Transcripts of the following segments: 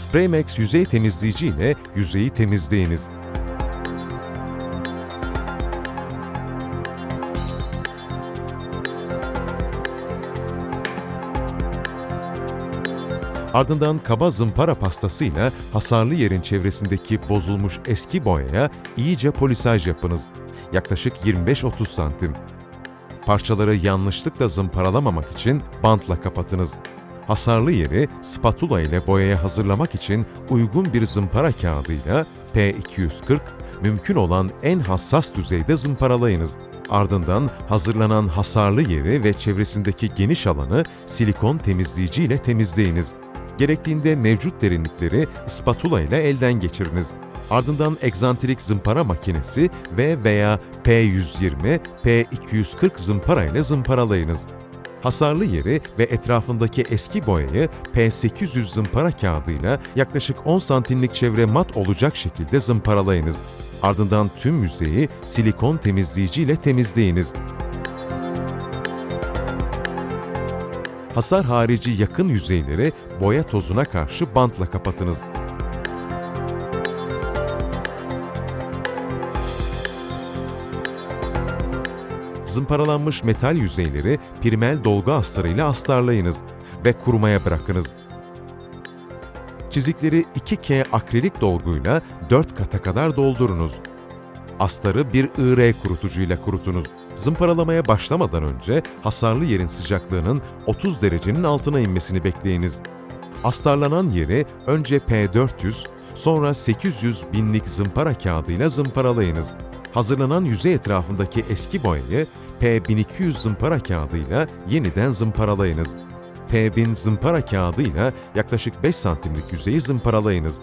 Spraymax yüzey temizleyici ile yüzeyi temizleyiniz. Ardından kaba zımpara pastasıyla hasarlı yerin çevresindeki bozulmuş eski boyaya iyice polisaj yapınız. Yaklaşık 25-30 santim. Parçaları yanlışlıkla zımparalamamak için bantla kapatınız. Hasarlı yeri spatula ile boyaya hazırlamak için uygun bir zımpara kağıdıyla P240 mümkün olan en hassas düzeyde zımparalayınız. Ardından hazırlanan hasarlı yeri ve çevresindeki geniş alanı silikon temizleyici ile temizleyiniz. Gerektiğinde mevcut derinlikleri spatula ile elden geçiriniz. Ardından egzantrik zımpara makinesi ve veya P120, P240 zımpara ile zımparalayınız. Hasarlı yeri ve etrafındaki eski boyayı P800 zımpara kağıdıyla yaklaşık 10 santimlik çevre mat olacak şekilde zımparalayınız. Ardından tüm yüzeyi silikon temizleyici ile temizleyiniz. Hasar harici yakın yüzeyleri boya tozuna karşı bantla kapatınız. Zımparalanmış metal yüzeyleri primel dolgu astarıyla astarlayınız ve kurumaya bırakınız. Çizikleri 2K akrilik dolguyla 4 kata kadar doldurunuz. Astarı bir IR kurutucuyla kurutunuz. Zımparalamaya başlamadan önce hasarlı yerin sıcaklığının 30 derecenin altına inmesini bekleyiniz. Astarlanan yeri önce P400, sonra 800 binlik zımpara kağıdıyla zımparalayınız. Hazırlanan yüzey etrafındaki eski boyayı P1200 zımpara kağıdıyla yeniden zımparalayınız. P1000 zımpara kağıdıyla yaklaşık 5 santimlik yüzeyi zımparalayınız.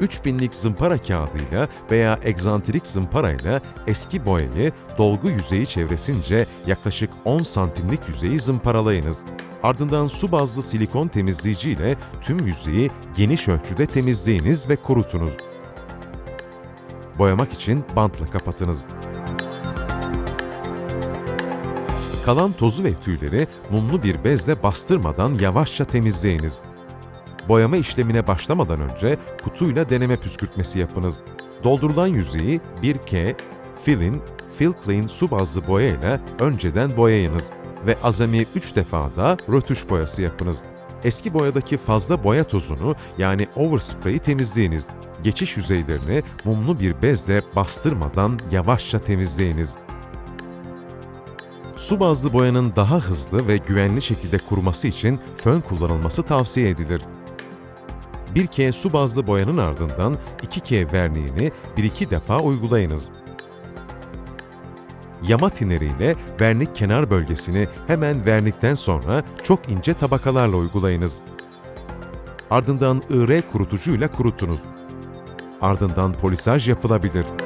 3000'lik zımpara kağıdıyla veya egzantrik zımparayla eski boyayı dolgu yüzeyi çevresince yaklaşık 10 santimlik yüzeyi zımparalayınız. Ardından su bazlı silikon temizleyici ile tüm yüzeyi geniş ölçüde temizleyiniz ve kurutunuz. Boyamak için bantla kapatınız. Kalan tozu ve tüyleri mumlu bir bezle bastırmadan yavaşça temizleyiniz. Boyama işlemine başlamadan önce kutuyla deneme püskürtmesi yapınız. Doldurulan yüzeyi 1K, Fill-in, Fill Clean su bazlı boyayla önceden boyayınız ve azami 3 defa da rötuş boyası yapınız. Eski boyadaki fazla boya tozunu yani overspray'i temizleyiniz. Geçiş yüzeylerini mumlu bir bezle bastırmadan yavaşça temizleyiniz. Su bazlı boyanın daha hızlı ve güvenli şekilde kuruması için fön kullanılması tavsiye edilir. 1K su bazlı boyanın ardından 2K verniğini 1-2 defa uygulayınız. Yama tineriyle vernik kenar bölgesini hemen vernikten sonra çok ince tabakalarla uygulayınız. Ardından IR kurutucuyla kurutunuz. Ardından polisaj yapılabilir.